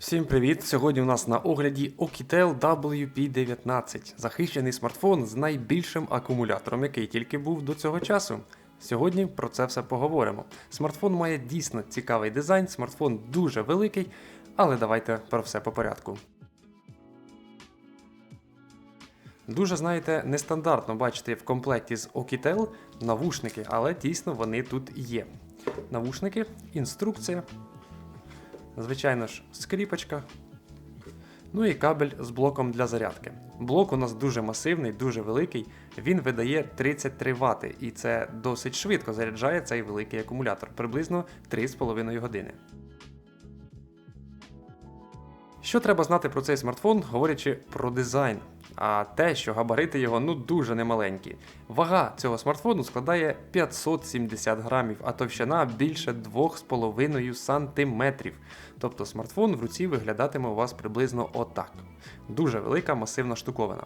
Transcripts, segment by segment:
Всім привіт! Сьогодні у нас на огляді Oukitel WP19, захищений смартфон з найбільшим акумулятором, який тільки був до цього часу. Сьогодні про це все поговоримо. Смартфон має дійсно цікавий дизайн, смартфон дуже великий, але давайте про все по порядку. Дуже, знаєте, нестандартно бачити в комплекті з Oukitel навушники, але дійсно вони тут є. Навушники, інструкція, звичайно ж, скріпочка. Ну і кабель з блоком для зарядки. Блок у нас дуже масивний, дуже великий. Він видає 33 Вт, і це досить швидко заряджає цей великий акумулятор, приблизно 3,5 години. Що треба знати про цей смартфон, говорячи про дизайн? А те, що габарити його ну дуже немаленькі. Вага цього смартфону складає 570 грамів, а товщина більше 2,5 сантиметрів. Тобто смартфон в руці виглядатиме у вас приблизно отак. Дуже велика масивна штуковина.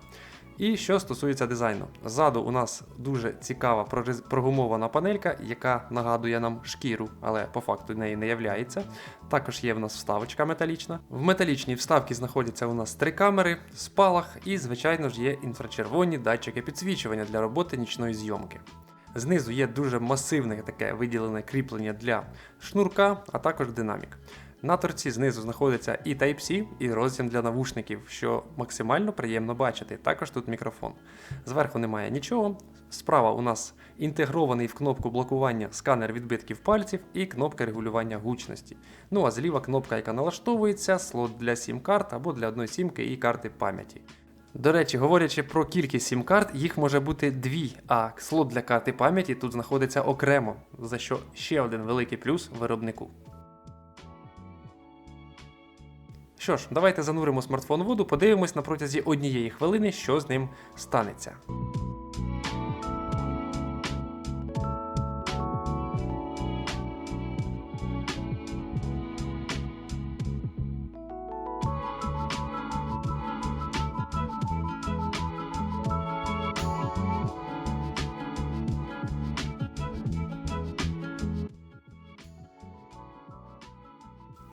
І що стосується дизайну, ззаду у нас дуже цікава прогумована панелька, яка нагадує нам шкіру, але по факту неї не являється. Також є в нас вставочка металічна. В металічній вставці знаходяться у нас три камери, спалах і, звичайно ж, є інфрачервоні датчики підсвічування для роботи нічної зйомки. Знизу є дуже масивне таке виділене кріплення для шнурка, а також динамік. На торці знизу знаходиться і Type-C, і роз'єм для навушників, що максимально приємно бачити. Також тут мікрофон. Зверху немає нічого. Справа у нас інтегрований в кнопку блокування сканер відбитків пальців і кнопка регулювання гучності. Ну а зліва кнопка, яка налаштовується, слот для сім-карт або для одної сімки і карти пам'яті. До речі, говорячи про кількість сім-карт, їх може бути дві, а слот для карти пам'яті тут знаходиться окремо, за що ще один великий плюс виробнику. Що ж, давайте зануримо смартфон в воду, подивимось на протязі однієї хвилини, що з ним станеться.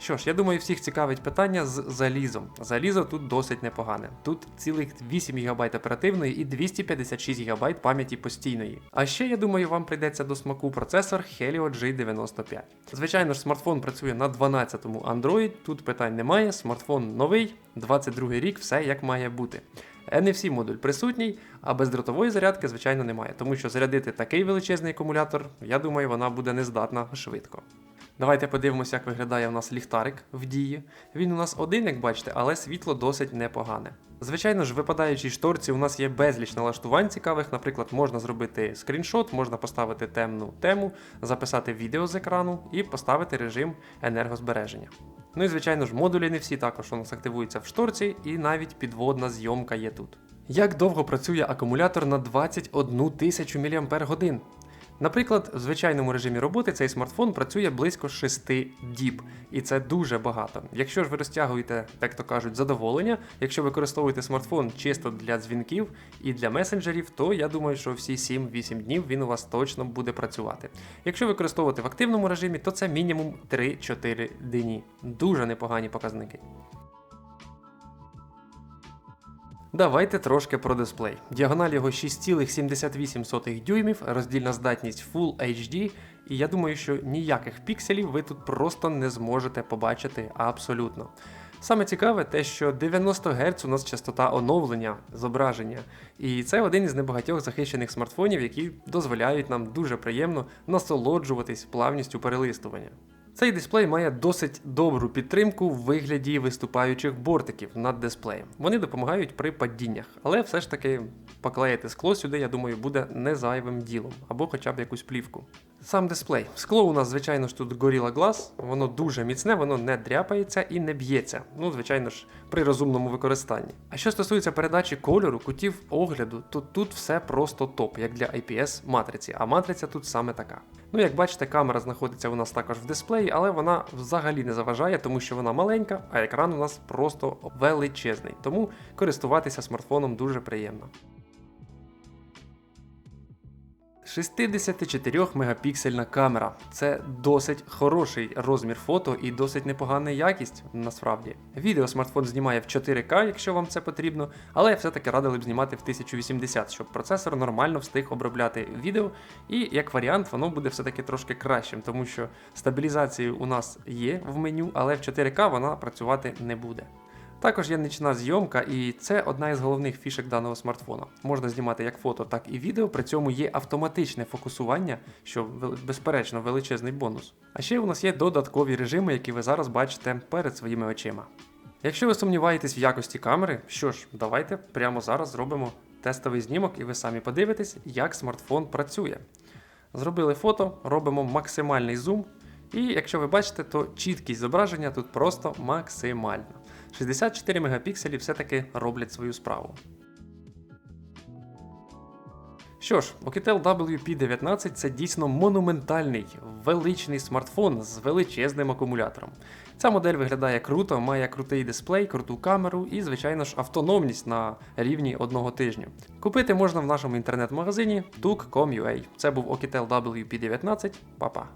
Що ж, я думаю, всіх цікавить питання з залізом. Залізо тут досить непогане. Тут цілих 8 ГБ оперативної і 256 ГБ пам'яті постійної. А ще я думаю, вам прийдеться до смаку процесор Helio G95. Звичайно ж, смартфон працює на 12-му Android, тут питань немає. Смартфон новий, 22 рік, все як має бути. NFC модуль присутній, а бездротової зарядки, звичайно, немає, тому що зарядити такий величезний акумулятор, я думаю, вона буде нездатна швидко. Давайте подивимося, як виглядає у нас ліхтарик в дії. Він у нас один, як бачите, але світло досить непогане. Звичайно ж, в випадаючій шторці у нас є безліч налаштувань цікавих. Наприклад, можна зробити скріншот, можна поставити темну тему, записати відео з екрану і поставити режим енергозбереження. Ну і звичайно ж, модулі не всі також у нас активуються в шторці, і навіть підводна зйомка є тут. Як довго працює акумулятор на 21 тисячу мАч? Наприклад, в звичайному режимі роботи цей смартфон працює близько 6 діб, і це дуже багато. Якщо ж ви розтягуєте, так то кажуть, задоволення, якщо використовуєте смартфон чисто для дзвінків і для месенджерів, то я думаю, що всі 7-8 днів він у вас точно буде працювати. Якщо використовувати в активному режимі, то це мінімум 3-4 дні. Дуже непогані показники. Давайте трошки про дисплей. Діагональ його 6,78 дюймів, роздільна здатність Full HD, і я думаю, що ніяких пікселів ви тут просто не зможете побачити абсолютно. Саме цікаве те, що 90 Гц у нас частота оновлення зображення, і це один із небагатьох захищених смартфонів, які дозволяють нам дуже приємно насолоджуватись плавністю перелистування. Цей дисплей має досить добру підтримку в вигляді виступаючих бортиків над дисплеєм. Вони допомагають при падіннях, але все ж таки поклеїти скло сюди, я думаю, буде не зайвим ділом, або хоча б якусь плівку. Сам дисплей. Скло у нас, звичайно ж, тут Gorilla Glass, воно дуже міцне, воно не дряпається і не б'ється. Ну, звичайно ж, при розумному використанні. А що стосується передачі кольору, кутів огляду, то тут все просто топ, як для IPS матриці, а матриця тут саме така. Ну, як бачите, камера знаходиться у нас також в дисплеї, але вона взагалі не заважає, тому що вона маленька, а екран у нас просто величезний. Тому користуватися смартфоном дуже приємно. 64 мегапіксельна камера. Це досить хороший розмір фото і досить непогана якість насправді. Відео смартфон знімає в 4К, якщо вам це потрібно, але все-таки радили б знімати в 1080, щоб процесор нормально встиг обробляти відео. І як варіант, воно буде все-таки трошки кращим, тому що стабілізація у нас є в меню, але в 4К вона працювати не буде. Також є нічна зйомка, і це одна із головних фішек даного смартфона. Можна знімати як фото, так і відео, при цьому є автоматичне фокусування, що безперечно величезний бонус. А ще у нас є додаткові режими, які ви зараз бачите перед своїми очима. Якщо ви сумніваєтесь в якості камери, що ж, давайте прямо зараз зробимо тестовий знімок, і ви самі подивитесь, як смартфон працює. Зробили фото, робимо максимальний зум, і якщо ви бачите, то чіткість зображення тут просто максимальна. 64 мегапікселі все-таки роблять свою справу. Що ж, Oukitel WP19 це дійсно монументальний, величний смартфон з величезним акумулятором. Ця модель виглядає круто, має крутий дисплей, круту камеру і, звичайно ж, автономність на рівні одного тижню. Купити можна в нашому інтернет-магазині tuk.com.ua. Це був Oukitel WP19. Па-па.